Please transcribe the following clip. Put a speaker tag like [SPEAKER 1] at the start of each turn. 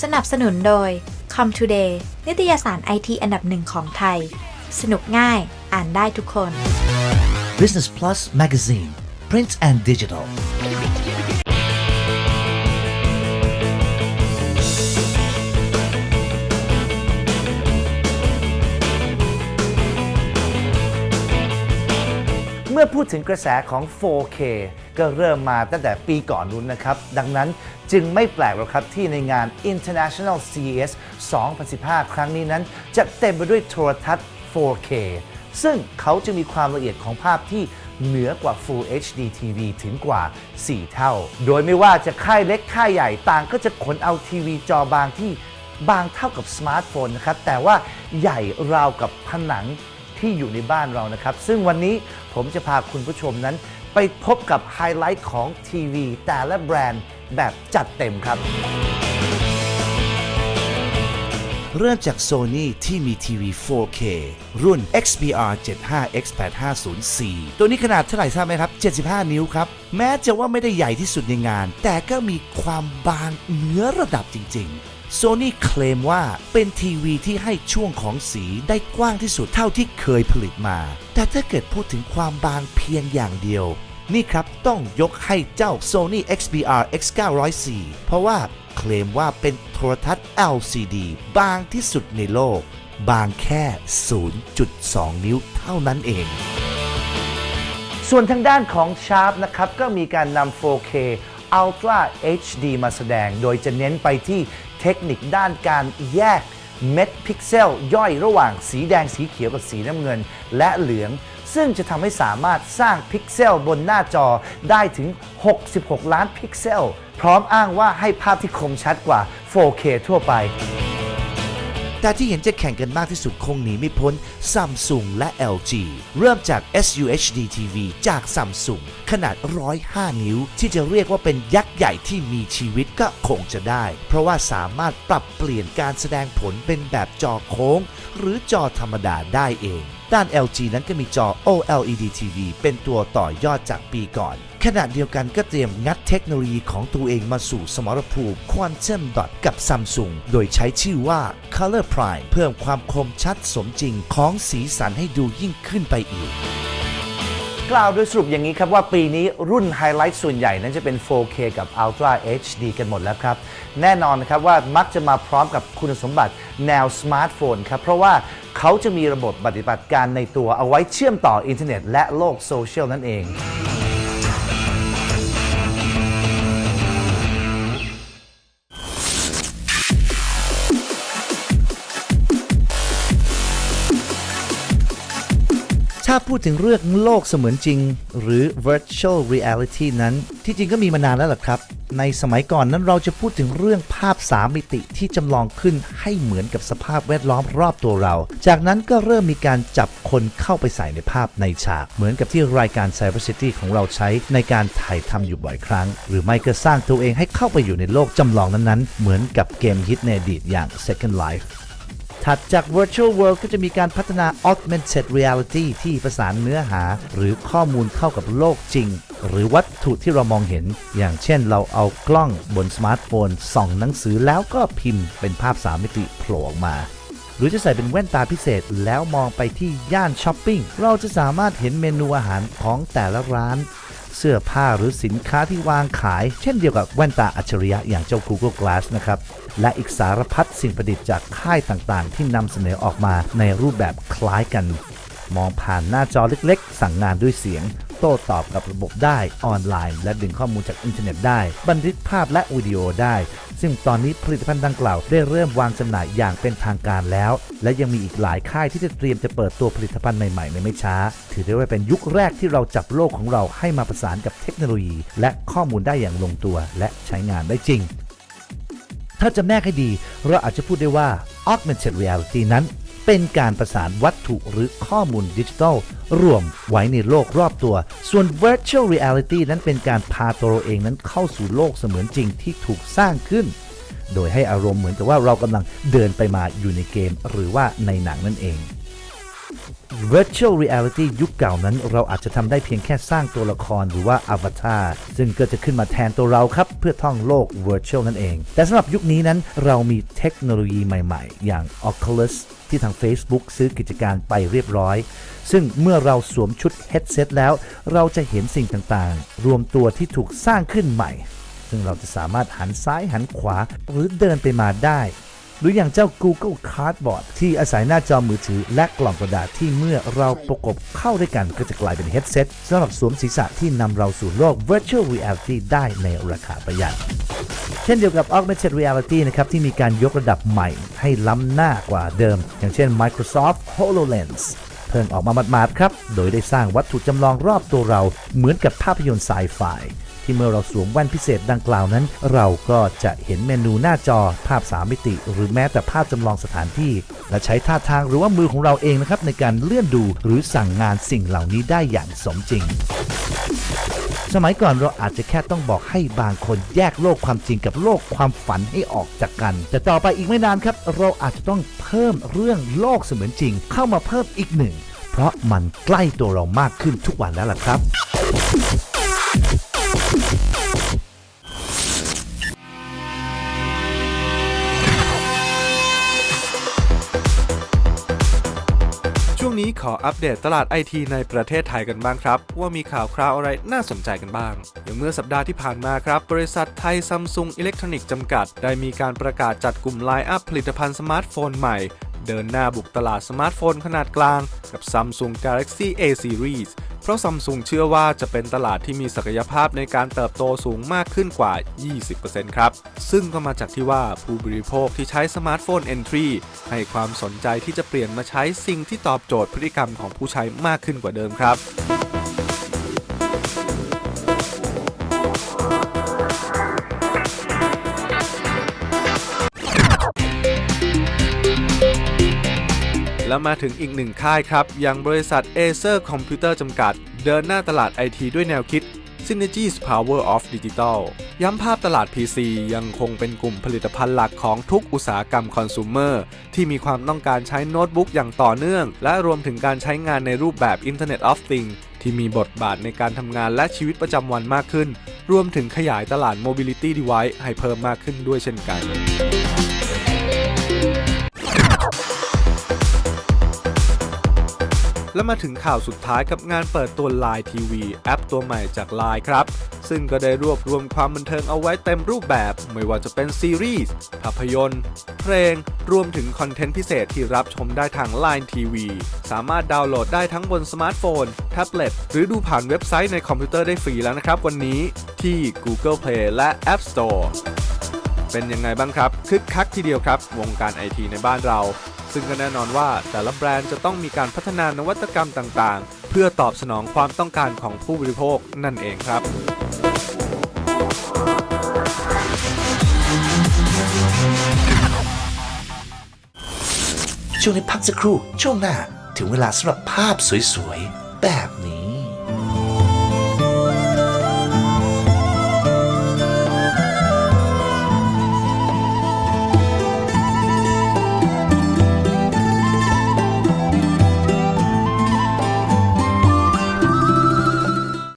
[SPEAKER 1] สนับสนุนโดย Com Today นิตยสารไอทีอันดับหนึ่งของไทย สนุกง่าย อ่านได้ทุกคน
[SPEAKER 2] Business Plus Magazine, print and digital. เมื่อพูดถึงกระแสของ 4K ก็เริ่มมาตั้งแต่ปีก่อนนู้นนะครับ ดังนั้นจึงไม่แปลกหรอกครับที่ในงาน International CES 2015 ครั้งนี้นั้น จะเต็มไปด้วยโทรทัศน์ 4K ซึ่งเขาจะมีความละเอียดของภาพที่เหนือกว่า Full HD TV ถึงกว่า 4 เท่า โดยไม่ว่าจะค่ายเล็กค่ายใหญ่ต่างก็จะขนเอาทีวีจอบางที่บางเท่ากับสมาร์ทโฟนนะครับ แต่ว่าใหญ่ราวกับผนังที่อยู่ในบ้านเรานะครับ ซึ่งวันนี้ผมจะพาคุณผู้ชมนั้น ไปพบกับไฮไลท์ของทีวีแต่ละแบรนด์แบบจัดเต็มครับ เริ่มจาก Sony ที่มีทีวี 4K รุ่น XBR 75 X850C ตัวนี้ขนาดเท่าไหร่ทราบไหมครับ 75 นิ้วครับ แม้จะว่าไม่ได้ใหญ่ที่สุดในงาน แต่ก็มีความบางเหนือระดับจริง ๆ โซนี่เคลมว่าเป็นทีวีที่ให้ช่วงของสีได้กว้างที่สุดเท่าที่เคยผลิตมา แต่ถ้าเกิดพูดถึงความบางเพียงอย่างเดียว นี่ครับต้องยกให้เจ้า Sony XBR X900C เพราะว่าเคลมว่าเป็นโทรทัศน์ LCD บางที่สุดในโลก บางแค่ 0.2 นิ้วเท่านั้นเอง ส่วนทางด้านของ Sharp นะครับ ก็มีการนำ 4K Ultra HD มาแสดง โดยจะเน้นไปที่ เทคนิคด้านการแยกเม็ดพิกเซล ย่อยระหว่างสีแดงสีเขียวกับสีน้ำเงินและเหลือง ซึ่งจะทำให้สามารถสร้างพิกเซลบนหน้าจอได้ถึง 66 ล้านพิกเซล พร้อมอ้างว่าให้ภาพที่คมชัดกว่า 4K ทั่วไป แต่ที่เห็นจะแข่งกันมากที่สุดคงหนีไม่พ้น Samsung และ LG เริ่มจาก SUHD TV จาก Samsung ขนาด 105 นิ้ว ที่จะเรียกว่าเป็นยักษ์ใหญ่ที่มีชีวิตก็คงจะได้ เพราะว่าสามารถปรับเปลี่ยนการแสดงผลเป็นแบบจอโค้ง หรือจอธรรมดาได้เอง ด้าน LG นั้นก็มีจอ OLED TV เป็นตัวต่อยอดจากปีก่อน ขณะเดียวกันก็เตรียมงัดเทคโนโลยีของตัวเองมาสู่สมรภูมิ Quantum Dot กับ Samsung โดยใช้ชื่อว่า Color Prime เพิ่มความคมชัดสมจริงของสีสันให้ดูยิ่งขึ้นไปอีก กล่าวโดยสรุปอย่างนี้ครับว่าปีนี้รุ่นไฮไลท์ส่วนใหญ่นั้นจะเป็น 4K กับ Ultra HD กันหมดแล้วครับ แน่นอนนะครับว่ามักจะมาพร้อมกับคุณสมบัติแนวสมาร์ทโฟนครับ เพราะว่าเขาจะมีระบบปฏิบัติการในตัวเอาไว้เชื่อมต่ออินเทอร์เน็ตและโลกโซเชียลนั่นเอง ถ้าพูดถึงเรื่องโลกเสมือนจริง หรือ virtual reality นั้น ที่จริงก็มีมานานแล้วล่ะครับ ในสมัยก่อนนั้นเราจะพูดถึงเรื่องภาพ 3 มิติที่จำลองขึ้นให้เหมือนกับสภาพแวดล้อมรอบตัวเรา จากนั้นก็เริ่มมีการจับคนเข้าไปใส่ในภาพในฉาก เหมือนกับที่รายการ Cyber City ของเราใช้ในการถ่ายทำอยู่บ่อยครั้ง หรือไม่ก็สร้างตัวเองให้เข้าไปอยู่ในโลกจำลองนั้นๆ เหมือนกับเกมฮิตในอดีตอย่าง Second Life ถัดจาก Virtual World ก็จะมีการพัฒนา Augmented Reality ที่ประสานเนื้อหา หรือข้อมูลเข้ากับโลกจริง หรือวัตถุที่เรามองเห็น อย่างเช่นเราเอากล้องบนสมาร์ทโฟนส่องหนังสือแล้วก็พิมพ์เป็นภาพ3มิติโผล่ออกมา หรือจะใส่เป็นแว่นตาพิเศษแล้วมองไปที่ย่านช้อปปิ้งเราจะสามารถเห็นเมนูอาหารของแต่ละร้านเสื้อผ้าหรือสินค้าที่วางขาย เช่นเดียวกับแว่นตาอัจฉริยะอย่างเจ้า Google Glass นะครับ และอีกสารพัดสิ่งประดิษฐ์จากค่ายต่างๆ ที่นำเสนอออกมาในรูปแบบคล้ายกัน มองผ่านหน้าจอเล็กๆ สั่งงานด้วยเสียง โต้ตอบกับระบบได้ออนไลน์ และดึงข้อมูลจากอินเทอร์เน็ตได้ บันทึกภาพและวิดีโอได้ ซึ่งตอนนี้ผลิตภัณฑ์ดังกล่าวได้เริ่มวางจำหน่ายอย่างเป็นทางการแล้ว และยังมีอีกหลายค่ายที่จะเตรียมจะเปิดตัวผลิตภัณฑ์ใหม่ๆในไม่ช้า ถือได้ว่าเป็นยุคแรกที่เราจับโลกของเราให้มาประสานกับเทคโนโลยี และข้อมูลได้อย่างลงตัว และใช้งานได้จริง ถ้าจะแนกให้ดี เราอาจจะพูดได้ว่า augmented reality นั้น เป็นการประสานวัตถุหรือข้อมูลดิจิทัล รวมไว้ในโลกรอบตัว ส่วน virtual reality นั้นเป็นการพาตัวเราเองนั้นเข้าสู่โลกเสมือนจริงที่ถูกสร้างขึ้น โดยให้อารมณ์เหมือนกับว่าเรากำลังเดินไปมาอยู่ในเกม หรือว่าในหนังนั่นเอง Virtual Reality ยุคเก่านั้น เราอาจจะทำได้เพียงแค่สร้างตัวละครหรือว่าอวตารซึ่งก็จะขึ้นมาแทนตัวเราครับ เพื่อท่องโลก Virtual นั่นเอง แต่สำหรับยุคนี้นั้นเรามีเทคโนโลยีใหม่ๆ อย่าง Oculus ที่ทาง Facebook ซื้อกิจการไปเรียบร้อย ซึ่งเมื่อเราสวมชุด headset แล้ว เราจะเห็นสิ่งต่างๆ รวมตัวที่ถูกสร้างขึ้นใหม่ ซึ่งเราจะสามารถหันซ้ายหันขวาหรือเดินไปมาได้ หรืออย่างเจ้า Google Cardboard ที่อาศัยหน้าจอมือถือและกล่องกระดาษที่เมื่อเราประกบเข้าด้วยกันก็จะกลายเป็น headset สำหรับสวมศีรษะที่นำเราสู่โลก virtual reality ได้ในราคาประหยัด เช่นเดียวกับ augmented reality นะครับที่มีการยกระดับใหม่ให้ล้ำหน้ากว่าเดิม อย่างเช่น Microsoft HoloLens เพิ่งออกมาหมาดๆครับ โดยได้สร้างวัตถุจำลองรอบตัวเราเหมือนกับภาพยนตร์ไซไฟ ที่เมื่อเราสวมแว่นพิเศษดังกล่าวนั้น เราก็จะเห็นเมนูหน้าจอภาพ 3 มิติ หรือแม้แต่ภาพจำลองสถานที่ และใช้ท่าทางหรือว่ามือของเราเองนะครับในการเลื่อนดูหรือสั่งงานสิ่งเหล่านี้ได้อย่างสมจริงสมัยก่อนเราอาจจะแค่ต้องบอกให้บางคนแยกโลกความจริงกับโลกความฝันให้ออกจากกัน แต่ต่อไปอีกไม่นานครับ เราอาจจะต้องเพิ่มเรื่องโลกเสมือนจริง เข้ามาเพิ่มอีกหนึ่ง เพราะมันใกล้ตัวเรามากขึ้นทุกวันแล้วล่ะครับ
[SPEAKER 3] นี้ขออัปเดตตลาดไอทีในประเทศไทยกันบ้างครับ ว่ามีข่าวคราวอะไรน่าสนใจกันบ้าง อย่างเมื่อสัปดาห์ที่ผ่านมาครับ บริษัทไทยซัมซุงอิเล็กทรอนิกส์จำกัด ได้มีการประกาศจัดกลุ่มไลน์อัพผลิตภัณฑ์สมาร์ทโฟนใหม่ เดินหน้าบุกตลาดสมาร์ทโฟนขนาดกลาง กับ Samsung Galaxy A Series เพราะซัมซุงเชื่อว่าจะเป็นตลาดที่มีศักยภาพในการเติบโตสูงมากขึ้นกว่า 20%ครับ ซึ่งก็มาจากที่ว่าผู้บริโภคที่ใช้สมาร์ทโฟน Entry ให้ความสนใจที่จะเปลี่ยนมาใช้สิ่งที่ตอบโจทย์พฤติกรรมของผู้ใช้มากขึ้นกว่าเดิมครับ แล้วมาถึงอีกหนึ่งค่ายครับ อย่างบริษัท Acer Computer จำกัด เดินหน้าตลาดไอทีด้วยแนวคิด Synergies Power of Digital ย้ำภาพตลาด PC ยังคงเป็นกลุ่มผลิตภัณฑ์หลักของทุกอุตสาหกรรมคอน sumer ที่มีความต้องการใช้โน้ตบุ๊กอย่างต่อเนื่อง และรวมถึงการใช้งานในรูปแบบ Internet of Things ที่มีบทบาทในการทำงานและชีวิตประจำวันมากขึ้น รวมถึงขยายตลาด Mobility Device ให้เพิ่มมากขึ้นด้วยเช่นกัน แล้วมาถึงข่าวสุดท้ายกับงานเปิดตัว Line TV แอปตัวใหม่จาก Line ครับ ซึ่งก็ได้รวบรวมความบันเทิงเอาไว้เต็มรูปแบบ ไม่ว่าจะเป็นซีรีส์ภาพยนตร์ เพลง รวมถึงคอนเทนต์พิเศษที่รับชมได้ทาง Line TV สามารถดาวน์โหลดได้ทั้งบนสมาร์ทโฟน แท็บเล็ต หรือดูผ่านเว็บไซต์ในคอมพิวเตอร์ได้ฟรีแล้วนะครับ วันนี้ที่ Google Play และ App Store เป็นยังไงบ้างครับ คึกคักทีเดียวครับ วงการไอทีในบ้านเรา ซึ่งก็แน่นอนว่าแต่ละแบรนด์จะต้องมีการพัฒนานวัตกรรมต่างๆ เพื่อตอบสนองความต้องการของผู้บริโภคนั่นเองครับ
[SPEAKER 2] ช่วงนี้พักสักครู่ช่วงหน้าถึงเวลาสำหรับภาพสวยๆ แบบนี้